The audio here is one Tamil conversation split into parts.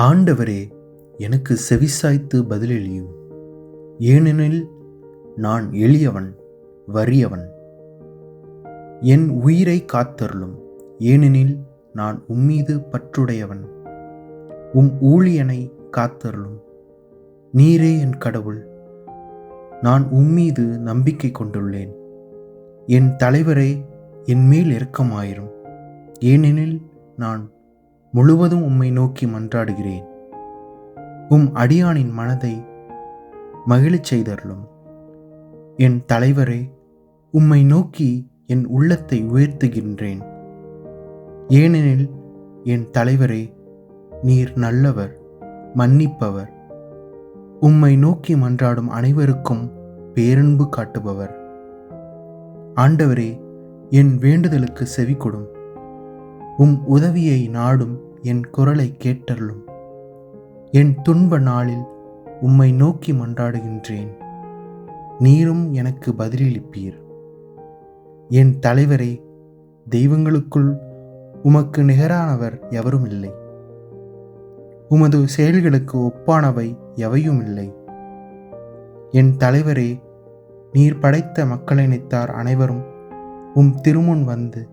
ஆண்டவரே எனக்கு செவிசாய்த்து பதிலளியும். ஏனெனில் நான் எளியவன் வறியவன். என் உயிரை காத்தருளும். ஏனெனில் நான் உம்மீது பற்றுடையவன். உம் ஊழியனை காத்தருளும். நீரே என் கடவுள். நான் உம்மீது நம்பிக்கை கொண்டுள்ளேன். என் தலைவரே என் மேல் இரக்கமாயிரும். ஏனெனில் நான் முழுவதும் உம்மை நோக்கி மன்றாடுகிறேன். உம் அடியானின் மனதை மகிழச் செய்தருளும். என் தலைவரே உம்மை நோக்கி என் உள்ளத்தை உயர்த்துகின்றேன். ஏனெனில் என் தலைவரே நீர் நல்லவர் மன்னிப்பவர். உம்மை நோக்கி மன்றாடும் அனைவருக்கும் பேரன்பு காட்டுபவர். ஆண்டவரே என் வேண்டுதலுக்கு செவி கொடும் உம் உதவியை நாடும் என் குரலை கேட்டருளும். என் துன்ப நாளில் உம்மை நோக்கி மன்றாடுகின்றேன். நீரும் எனக்கு பதிலளிப்பீர். என் தலைவரே தெய்வங்களுக்குள் உமக்கு நிகரானவர் எவரும் இல்லை உமது செயல்களுக்கு ஒப்பானவை எவையும் இல்லை என் தலைவரே நீர் படைத்த மக்களினைத்தார் அனைவரும். உம் திருமுன் வந்து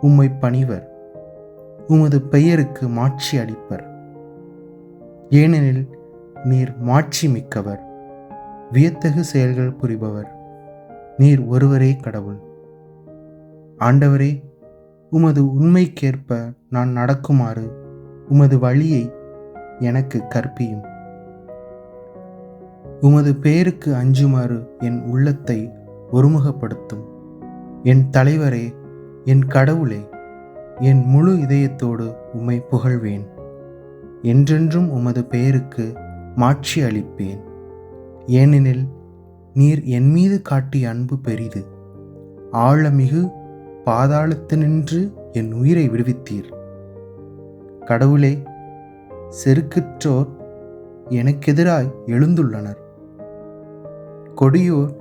உம்மை பணிவர். உமது பெயருக்கு மாட்சி அளிப்பர். ஏனெனில் நீர் மாட்சி மிக்கவர் வியத்தகு செயல்கள் புரிபவர். நீர் ஒருவரே கடவுள். ஆண்டவரே உமது உண்மைக்கேற்ப நான் நடக்குமாறு உமது வழியை எனக்கு கற்பியும். உமது பெயருக்கு அஞ்சுமாறு என் உள்ளத்தை ஒருமுகப்படுத்தும். என் தலைவரே என் கடவுளே என் முழு இதயத்தோடு உம்மை புகழ்வேன். என்றென்றும் உமது பெயருக்கு மாட்சி அளிப்பேன். ஏனெனில் நீர் என் மீது காட்டிய அன்பு பெரிது. ஆழமிகு பாதாளத்தினின்று என் உயிரை விடுவித்தீர். கடவுளே செருக்குற்றோர் எனக்கெதிராய் எழுந்துள்ளனர். கொடியோர்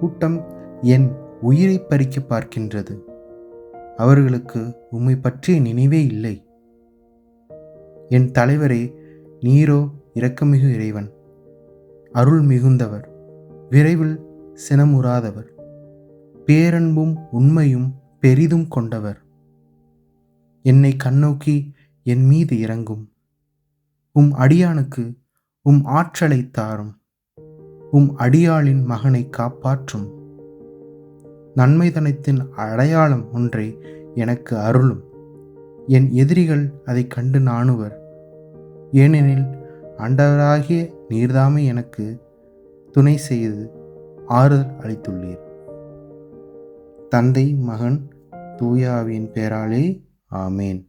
கூட்டம் என் உயிரை பறிக்க பார்க்கின்றது. அவர்களுக்கு உம்மை பற்றிய நினைவே இல்லை. என் தலைவரே நீரோ இரக்கமிகு இறைவன். அருள் மிகுந்தவர் விரைவில் சினமுறாதவர். பேரன்பும் உண்மையும் பெரிதும் கொண்டவர். என்னை கண்ணோக்கி என் மீது இறங்கும். உம் அடியானுக்கு உம் ஆற்றலை தாரும். உம் அடியாளின் மகனை காப்பாற்றும். நன்மைதனத்தின் அடையாளம் ஒன்றை எனக்கு அருளும். என் எதிரிகள் அதை கண்டு நாணுவர். ஏனெனில் ஆண்டவராகிய நீர்தாமே எனக்கு துணை செய்து ஆறுதல் அளித்துள்ளீர். தந்தை மகன் தூயாவின் பேராலே ஆமேன்.